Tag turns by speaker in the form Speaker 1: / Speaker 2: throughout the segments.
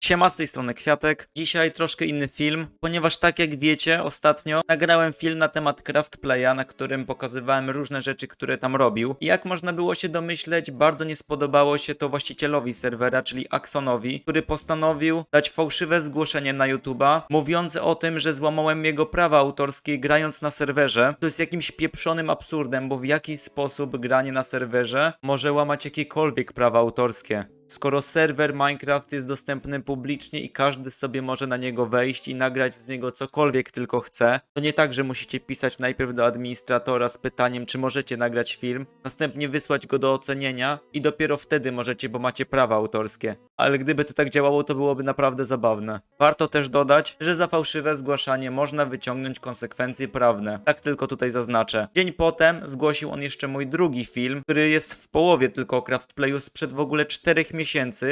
Speaker 1: Siema, z tej strony Kwiatek. Dzisiaj troszkę inny film, ponieważ tak jak wiecie, ostatnio nagrałem film na temat Craftplaya, na którym pokazywałem różne rzeczy, które tam robił. I jak można było się domyśleć, bardzo nie spodobało się to właścicielowi serwera, czyli Axonowi, który postanowił dać fałszywe zgłoszenie na YouTube'a, mówiące o tym, że złamałem jego prawa autorskie grając na serwerze. To jest jakimś pieprzonym absurdem, bo w jaki sposób granie na serwerze może łamać jakiekolwiek prawa autorskie? Skoro serwer Minecraft jest dostępny publicznie i każdy sobie może na niego wejść i nagrać z niego cokolwiek tylko chce, to nie tak, że musicie pisać najpierw do administratora z pytaniem, czy możecie nagrać film, następnie wysłać go do ocenienia i dopiero wtedy możecie, bo macie prawa autorskie. Ale gdyby to tak działało, to byłoby naprawdę zabawne. Warto też dodać, że za fałszywe zgłaszanie można wyciągnąć konsekwencje prawne. Tak tylko tutaj zaznaczę. Dzień potem zgłosił on jeszcze mój drugi film, który jest w połowie tylko o Craftplayu sprzed w ogóle 4 miesięcy,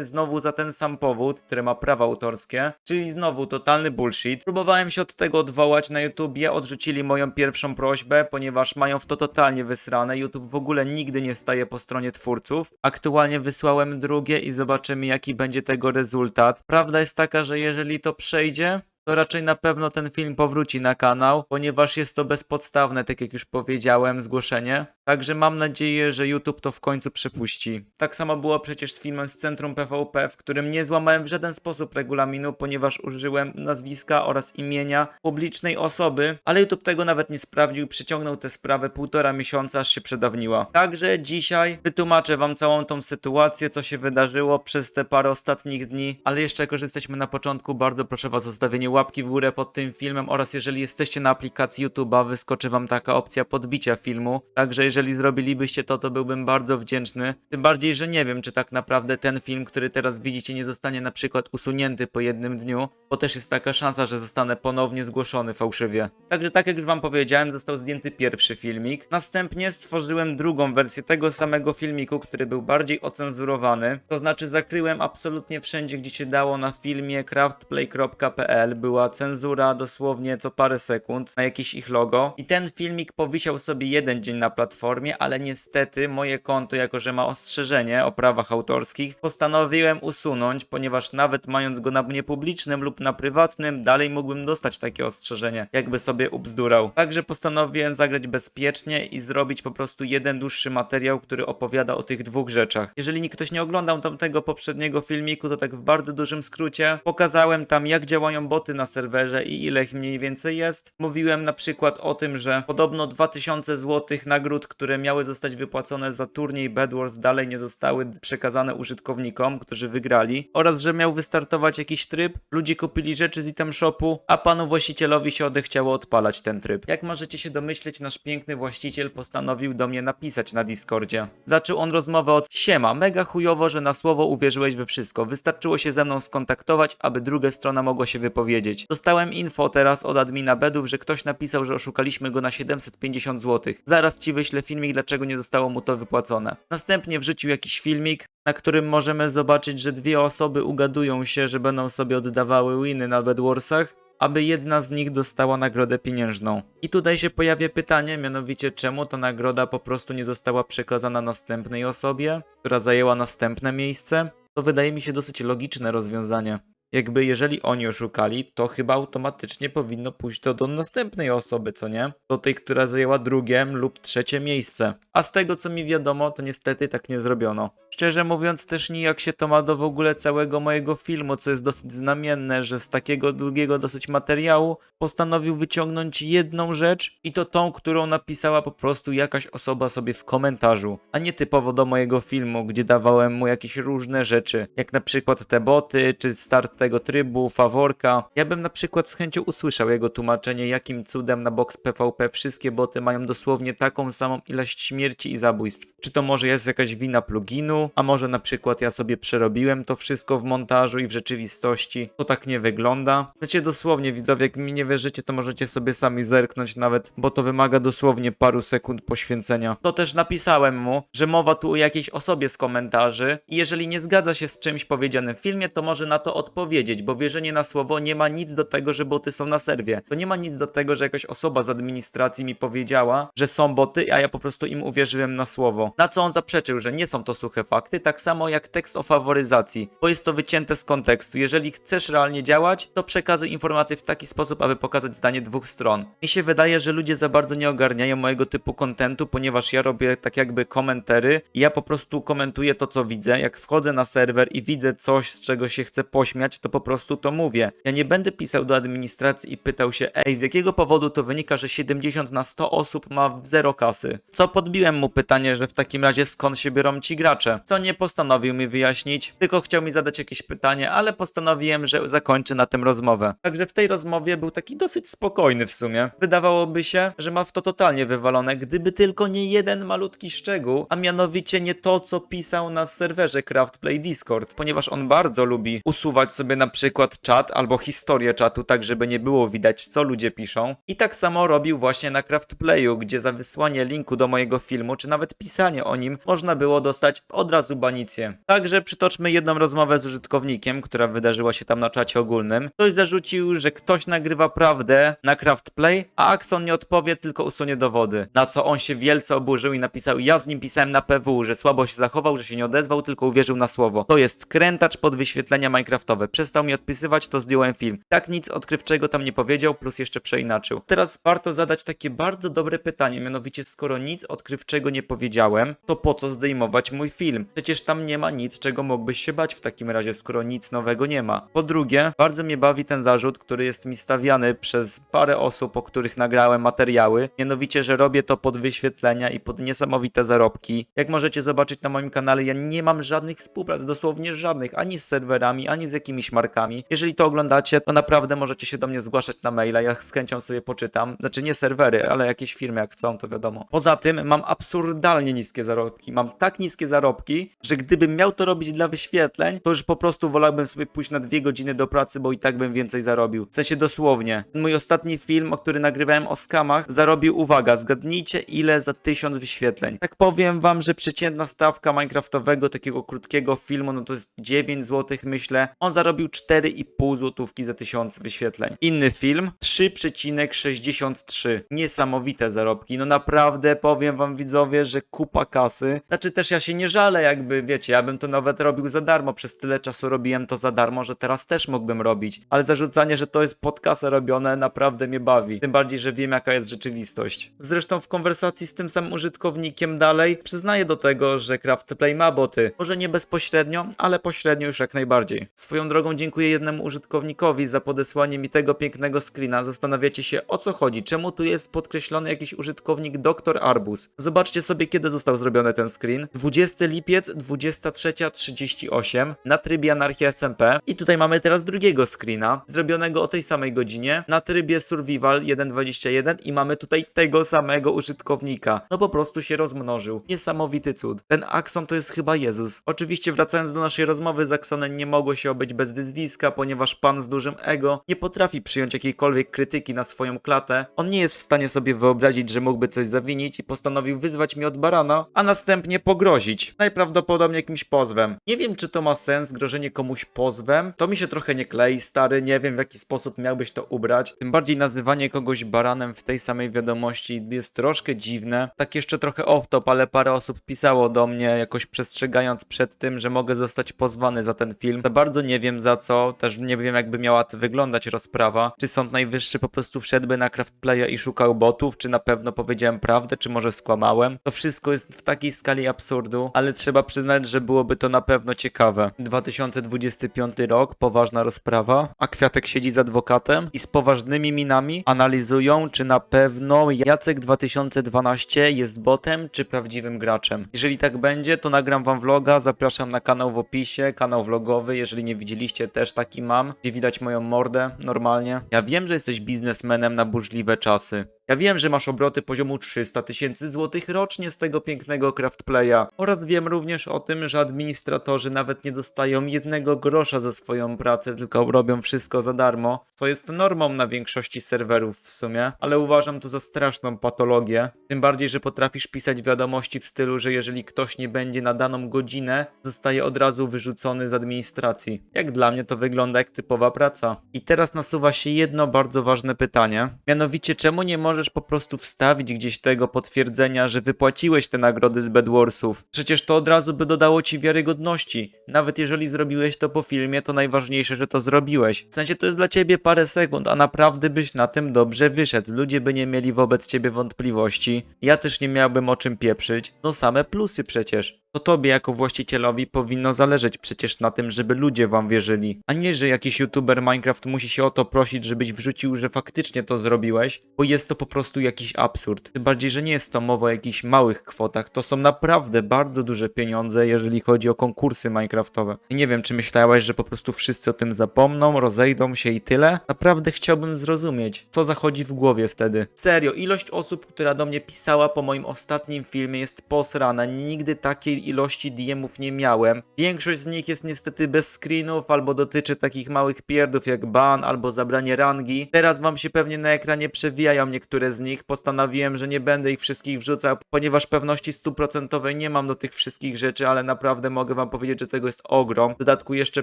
Speaker 1: znowu za ten sam powód, który ma prawa autorskie, czyli znowu totalny bullshit. Próbowałem się od tego odwołać na YouTubie, odrzucili moją pierwszą prośbę, ponieważ mają w to totalnie wysrane. YouTube w ogóle nigdy nie staje po stronie twórców. Aktualnie wysłałem drugie i zobaczymy jaki będzie tego rezultat. Prawda jest taka, że jeżeli to przejdzie, to raczej na pewno ten film powróci na kanał, ponieważ jest to bezpodstawne, tak jak już powiedziałem, zgłoszenie. Także mam nadzieję, że YouTube to w końcu przepuści. Tak samo było przecież z filmem z Centrum PvP, w którym nie złamałem w żaden sposób regulaminu, ponieważ użyłem nazwiska oraz imienia publicznej osoby, ale YouTube tego nawet nie sprawdził i przyciągnął tę sprawę półtora miesiąca, aż się przedawniła. Także dzisiaj wytłumaczę wam całą tą sytuację, co się wydarzyło przez te parę ostatnich dni, ale jeszcze jako, że jesteśmy na początku, bardzo proszę was o zostawienie łapki w górę pod tym filmem oraz jeżeli jesteście na aplikacji YouTube'a, wyskoczy wam taka opcja podbicia filmu, także jeżeli zrobilibyście to, to byłbym bardzo wdzięczny. Tym bardziej, że nie wiem, czy tak naprawdę ten film, który teraz widzicie, nie zostanie na przykład usunięty po jednym dniu, bo też jest taka szansa, że zostanę ponownie zgłoszony fałszywie. Także tak jak już wam powiedziałem, został zdjęty pierwszy filmik. Następnie stworzyłem drugą wersję tego samego filmiku, który był bardziej ocenzurowany. To znaczy zakryłem absolutnie wszędzie, gdzie się dało na filmie craftplay.pl. Była cenzura dosłownie co parę sekund na jakieś ich logo. I ten filmik powisiał sobie jeden dzień na platformie, ale niestety moje konto, jako że ma ostrzeżenie o prawach autorskich, postanowiłem usunąć, ponieważ nawet mając go na niepublicznym lub na prywatnym, dalej mógłbym dostać takie ostrzeżenie, jakby sobie ubzdurał. Także postanowiłem zagrać bezpiecznie i zrobić po prostu jeden dłuższy materiał, który opowiada o tych dwóch rzeczach. Jeżeli ktoś nie oglądał tamtego poprzedniego filmiku, to tak w bardzo dużym skrócie pokazałem tam jak działają boty na serwerze i ile ich mniej więcej jest. Mówiłem na przykład o tym, że podobno 2000 zł nagród, które miały zostać wypłacone za turniej Bedwars dalej nie zostały przekazane użytkownikom, którzy wygrali oraz, że miał wystartować jakiś tryb, ludzie kupili rzeczy z item shopu, a panu właścicielowi się odechciało odpalać ten tryb. Jak możecie się domyśleć, nasz piękny właściciel postanowił do mnie napisać na Discordzie. Zaczął on rozmowę od Siema, mega chujowo, że na słowo uwierzyłeś we wszystko. Wystarczyło się ze mną skontaktować, aby druga strona mogła się wypowiedzieć. Dostałem info teraz od admina Bedów, że ktoś napisał, że oszukaliśmy go na 750 zł. Zaraz ci wyślę filmik, dlaczego nie zostało mu to wypłacone. Następnie wrzucił jakiś filmik, na którym możemy zobaczyć, że dwie osoby ugadują się, że będą sobie oddawały winy na Bedwarsach, aby jedna z nich dostała nagrodę pieniężną. I tutaj się pojawia pytanie, mianowicie czemu ta nagroda po prostu nie została przekazana następnej osobie, która zajęła następne miejsce? To wydaje mi się dosyć logiczne rozwiązanie. Jakby jeżeli oni oszukali, to chyba automatycznie powinno pójść to do następnej osoby, co nie? Do tej, która zajęła drugie lub trzecie miejsce. A z tego co mi wiadomo, to niestety tak nie zrobiono. Szczerze mówiąc, też nijak się to ma do w ogóle całego mojego filmu, co jest dosyć znamienne, że z takiego długiego dosyć materiału postanowił wyciągnąć jedną rzecz i to tą, którą napisała po prostu jakaś osoba sobie w komentarzu, a nie typowo do mojego filmu, gdzie dawałem mu jakieś różne rzeczy, jak na przykład te boty, czy start tego trybu, faworka. Ja bym na przykład z chęcią usłyszał jego tłumaczenie, jakim cudem na box PvP wszystkie boty mają dosłownie taką samą ilość śmierci i zabójstw. Czy to może jest jakaś wina pluginu, a może na przykład ja sobie przerobiłem to wszystko w montażu i w rzeczywistości to tak nie wygląda. Znacie dosłownie widzowie, jak mi nie wierzycie, to możecie sobie sami zerknąć nawet, bo to wymaga dosłownie paru sekund poświęcenia. To też napisałem mu, że mowa tu o jakiejś osobie z komentarzy i jeżeli nie zgadza się z czymś powiedzianym w filmie, to może na to odpowiedzieć powiedzieć, bo wierzenie na słowo nie ma nic do tego, że boty są na serwie. To nie ma nic do tego, że jakaś osoba z administracji mi powiedziała, że są boty, a ja po prostu im uwierzyłem na słowo. Na co on zaprzeczył, że nie są to suche fakty, tak samo jak tekst o faworyzacji, bo jest to wycięte z kontekstu. Jeżeli chcesz realnie działać, to przekazuj informacje w taki sposób, aby pokazać zdanie dwóch stron. Mi się wydaje, że ludzie za bardzo nie ogarniają mojego typu kontentu, ponieważ ja robię tak jakby komentary i ja po prostu komentuję to, co widzę. Jak wchodzę na serwer i widzę coś, z czego się chcę pośmiać, to po prostu to mówię. Ja nie będę pisał do administracji i pytał się, ej, z jakiego powodu to wynika, że 70 na 100 osób ma zero kasy? Co podbiłem mu pytanie, że w takim razie skąd się biorą ci gracze? Co nie postanowił mi wyjaśnić, tylko chciał mi zadać jakieś pytanie, ale postanowiłem, że zakończę na tym rozmowę. Także w tej rozmowie był taki dosyć spokojny w sumie. Wydawałoby się, że ma w to totalnie wywalone, gdyby tylko nie jeden malutki szczegół, a mianowicie nie to, co pisał na serwerze Craftplay Discord, ponieważ on bardzo lubi usuwać sobie na przykład czat albo historię czatu, tak żeby nie było widać, co ludzie piszą. I tak samo robił właśnie na Craftplayu, gdzie za wysłanie linku do mojego filmu, czy nawet pisanie o nim, można było dostać od razu banicję. Także przytoczmy jedną rozmowę z użytkownikiem, która wydarzyła się tam na czacie ogólnym. Ktoś zarzucił, że ktoś nagrywa prawdę na Craftplay, a Axon nie odpowie, tylko usunie dowody. Na co on się wielce oburzył i napisał, ja z nim pisałem na PW, że słabo się zachował, że się nie odezwał, tylko uwierzył na słowo. To jest krętacz pod wyświetlenia Minecraftowe. Przestał mi odpisywać, to zdjąłem film. Tak nic odkrywczego tam nie powiedział, plus jeszcze przeinaczył. Teraz warto zadać takie bardzo dobre pytanie, mianowicie skoro nic odkrywczego nie powiedziałem, to po co zdejmować mój film? Przecież tam nie ma nic, czego mógłbyś się bać w takim razie, skoro nic nowego nie ma. Po drugie, bardzo mnie bawi ten zarzut, który jest mi stawiany przez parę osób, o których nagrałem materiały, mianowicie, że robię to pod wyświetlenia i pod niesamowite zarobki. Jak możecie zobaczyć na moim kanale, ja nie mam żadnych współprac, dosłownie żadnych, ani z serwerami, ani z jakimiś markami. Jeżeli to oglądacie, to naprawdę możecie się do mnie zgłaszać na maila, ja z chęcią sobie poczytam. Znaczy nie serwery, ale jakieś firmy jak chcą, to wiadomo. Poza tym mam absurdalnie niskie zarobki. Mam tak niskie zarobki, że gdybym miał to robić dla wyświetleń, to już po prostu wolałbym sobie pójść na dwie godziny do pracy, bo i tak bym więcej zarobił. W sensie dosłownie. Mój ostatni film, o który nagrywałem o skamach, zarobił, uwaga, zgadnijcie ile za tysiąc wyświetleń. Tak powiem wam, że przeciętna stawka Minecraftowego, takiego krótkiego filmu, no to jest 9 zł myślę. On zarobił 4,5 złotówki za tysiąc wyświetleń. Inny film 3,63. Niesamowite zarobki. No naprawdę powiem wam widzowie, że kupa kasy. Znaczy też ja się nie żalę jakby, wiecie, ja bym to nawet robił za darmo. Przez tyle czasu robiłem to za darmo, że teraz też mógłbym robić. Ale zarzucanie, że to jest pod kasę robione naprawdę mnie bawi. Tym bardziej, że wiem jaka jest rzeczywistość. Zresztą w konwersacji z tym samym użytkownikiem dalej przyznaję do tego, że Craftplay ma boty. Może nie bezpośrednio, ale pośrednio już jak najbardziej. Swoją drogą dziękuję jednemu użytkownikowi za podesłanie mi tego pięknego screena. Zastanawiacie się o co chodzi, czemu tu jest podkreślony jakiś użytkownik Dr. Arbus. Zobaczcie sobie kiedy został zrobiony ten screen. 20 lipiec 23.38 na trybie Anarchia SMP. I tutaj mamy teraz drugiego screena, zrobionego o tej samej godzinie na trybie Survival 1.21 i mamy tutaj tego samego użytkownika. No po prostu się rozmnożył. Niesamowity cud. Ten Axon to jest chyba Jezus. Oczywiście wracając do naszej rozmowy z Axonem nie mogło się obyć bez wyzwiska, ponieważ pan z dużym ego nie potrafi przyjąć jakiejkolwiek krytyki na swoją klatę. On nie jest w stanie sobie wyobrazić, że mógłby coś zawinić i postanowił wyzwać mnie od barana, a następnie pogrozić. Najprawdopodobniej jakimś pozwem. Nie wiem, czy to ma sens, grożenie komuś pozwem. To mi się trochę nie klei, stary. Nie wiem, w jaki sposób miałbyś to ubrać. Tym bardziej nazywanie kogoś baranem w tej samej wiadomości jest troszkę dziwne. Tak jeszcze trochę off-top, ale parę osób pisało do mnie, jakoś przestrzegając przed tym, że mogę zostać pozwany za ten film. Za bardzo nie wiem za co, też nie wiem, jakby miała to wyglądać rozprawa. Czy Sąd Najwyższy po prostu wszedłby na Craftplaya i szukał botów, czy na pewno powiedziałem prawdę, czy może skłamałem. To wszystko jest w takiej skali absurdu, ale trzeba przyznać, że byłoby to na pewno ciekawe. 2025 rok, poważna rozprawa, a Kwiatek siedzi z adwokatem i z poważnymi minami analizują, czy na pewno Jacek 2012 jest botem, czy prawdziwym graczem. Jeżeli tak będzie, to nagram wam vloga, zapraszam na kanał w opisie, kanał vlogowy, jeżeli nie widzieliście, też taki mam, gdzie widać moją mordę normalnie. Ja wiem, że jesteś biznesmenem na burzliwe czasy. Ja wiem, że masz obroty poziomu 300 tysięcy złotych rocznie z tego pięknego craftplaya oraz wiem również o tym, że administratorzy nawet nie dostają jednego grosza za swoją pracę, tylko robią wszystko za darmo, co jest normą na większości serwerów w sumie, ale uważam to za straszną patologię. Tym bardziej, że potrafisz pisać wiadomości w stylu, że jeżeli ktoś nie będzie na daną godzinę, zostaje od razu wyrzucony z administracji. Jak dla mnie to wygląda jak typowa praca. I teraz nasuwa się jedno bardzo ważne pytanie. Mianowicie, czemu nie możesz po prostu wstawić gdzieś tego potwierdzenia, że wypłaciłeś te nagrody z Bedwarsów? Przecież to od razu by dodało ci wiarygodności. Nawet jeżeli zrobiłeś to po filmie, to najważniejsze, że to zrobiłeś. W sensie to jest dla ciebie parę sekund, a naprawdę byś na tym dobrze wyszedł. Ludzie by nie mieli wobec ciebie wątpliwości. Ja też nie miałbym o czym pieprzyć. No same plusy przecież. To tobie jako właścicielowi powinno zależeć przecież na tym, żeby ludzie wam wierzyli, a nie, że jakiś youtuber Minecraft musi się o to prosić, żebyś wrzucił, że faktycznie to zrobiłeś, bo jest to po prostu jakiś absurd. Tym bardziej, że nie jest to mowa o jakichś małych kwotach, to są naprawdę bardzo duże pieniądze, jeżeli chodzi o konkursy Minecraftowe. Nie wiem, czy myślałeś, że po prostu wszyscy o tym zapomną, rozejdą się i tyle? Naprawdę chciałbym zrozumieć, co zachodzi w głowie wtedy. Serio, ilość osób, która do mnie pisała po moim ostatnim filmie jest posrana. Nigdy takiej ilości DM-ów nie miałem. Większość z nich jest niestety bez screenów, albo dotyczy takich małych pierdów jak ban, albo zabranie rangi. Teraz wam się pewnie na ekranie przewijają niektóre z nich. Postanowiłem, że nie będę ich wszystkich wrzucał, ponieważ pewności stuprocentowej nie mam do tych wszystkich rzeczy, ale naprawdę mogę wam powiedzieć, że tego jest ogrom. W dodatku jeszcze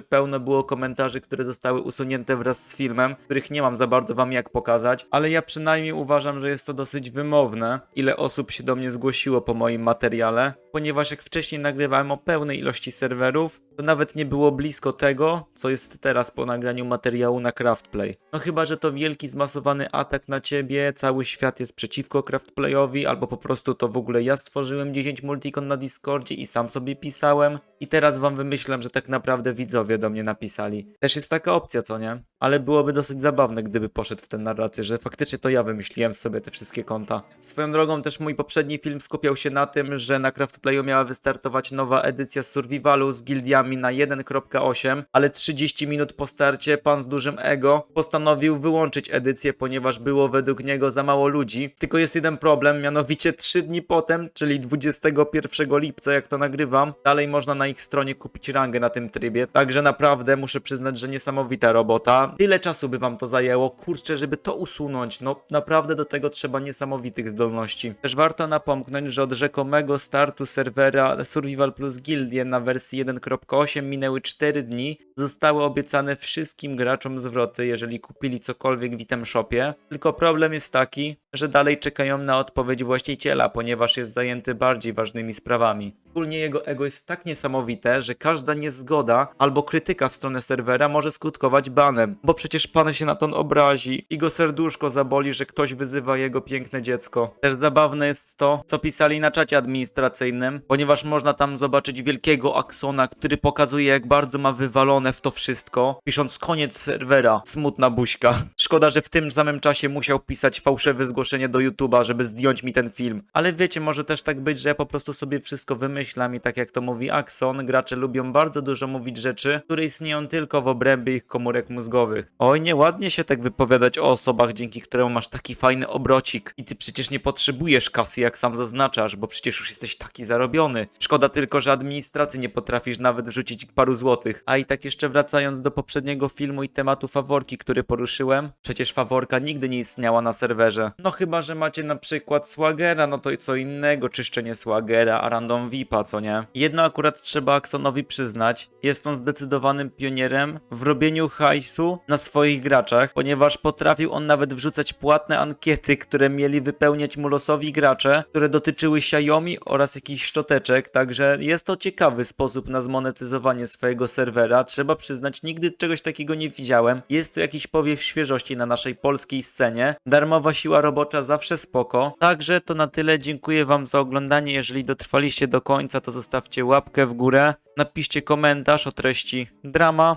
Speaker 1: pełno było komentarzy, które zostały usunięte wraz z filmem, których nie mam za bardzo wam jak pokazać, ale ja przynajmniej uważam, że jest to dosyć wymowne, ile osób się do mnie zgłosiło po moim materiale, ponieważ jak wcześniej nagrywałem o pełnej ilości serwerów, to nawet nie było blisko tego, co jest teraz po nagraniu materiału na Craftplay. No chyba, że to wielki zmasowany atak na ciebie, cały świat jest przeciwko Craftplayowi, albo po prostu to w ogóle ja stworzyłem 10 multikon na Discordzie i sam sobie pisałem i teraz wam wymyślam, że tak naprawdę widzowie do mnie napisali. Też jest taka opcja, co nie? Ale byłoby dosyć zabawne, gdyby poszedł w tę narrację, że faktycznie to ja wymyśliłem sobie te wszystkie konta. Swoją drogą też mój poprzedni film skupiał się na tym, że na Miała wystartować nowa edycja Survivalu z gildiami na 1.8, ale 30 minut po starcie pan z dużym ego postanowił wyłączyć edycję, ponieważ było według niego za mało ludzi. Tylko jest jeden problem, mianowicie 3 dni potem, czyli 21 lipca, jak to nagrywam, dalej można na ich stronie kupić rangę na tym trybie. Także naprawdę muszę przyznać, że niesamowita robota. Tyle czasu by wam to zajęło, kurczę, żeby to usunąć. No naprawdę do tego trzeba niesamowitych zdolności. Też warto napomknąć, że od rzekomego startu serwera Survival Plus Gildie na wersji 1.8 minęły 4 dni. Zostały obiecane wszystkim graczom zwroty, jeżeli kupili cokolwiek w item shopie. Tylko problem jest taki, że dalej czekają na odpowiedź właściciela, ponieważ jest zajęty bardziej ważnymi sprawami. Ogólnie jego ego jest tak niesamowite, że każda niezgoda albo krytyka w stronę serwera może skutkować banem, bo przecież pan się na to obrazi i go serduszko zaboli, że ktoś wyzywa jego piękne dziecko. Też zabawne jest to, co pisali na czacie administracyjnym, ponieważ można tam zobaczyć wielkiego Aksona, który pokazuje jak bardzo ma wywalone w to wszystko, pisząc koniec serwera, smutna buźka. Szkoda, że w tym samym czasie musiał pisać fałszywe zgłoszenie do YouTube'a, żeby zdjąć mi ten film. Ale wiecie, może też tak być, że ja po prostu sobie wszystko wymyślam i tak jak to mówi Axon, gracze lubią bardzo dużo mówić rzeczy, które istnieją tylko w obrębie ich komórek mózgowych. Oj, nieładnie się tak wypowiadać o osobach, dzięki któremu masz taki fajny obrocik i ty przecież nie potrzebujesz kasy, jak sam zaznaczasz, bo przecież już jesteś taki zarobiony. Szkoda tylko, że administracji nie potrafisz nawet wrzucić paru złotych. A i tak jeszcze wracając do poprzedniego filmu i tematu faworki, który poruszyłem, przecież faworka nigdy nie istniała na serwerze. No chyba, że macie na przykład Swagera, no to i co innego, czyszczenie Swagera, a random VIPa, co nie? Jedno akurat trzeba Axonowi przyznać, jest on zdecydowanym pionierem w robieniu hajsu na swoich graczach, ponieważ potrafił on nawet wrzucać płatne ankiety, które mieli wypełniać mu losowi gracze, które dotyczyły Xiaomi oraz jakichś szczoteczek, także jest to ciekawy sposób na zmonetyzowanie swojego serwera. Trzeba przyznać, nigdy czegoś takiego nie widziałem. Jest to jakiś powiew świeżości na naszej polskiej scenie. Darmowa siła robocza zawsze spoko. Także to na tyle. Dziękuję wam za oglądanie. Jeżeli dotrwaliście do końca, to zostawcie łapkę w górę. Napiszcie komentarz o treści drama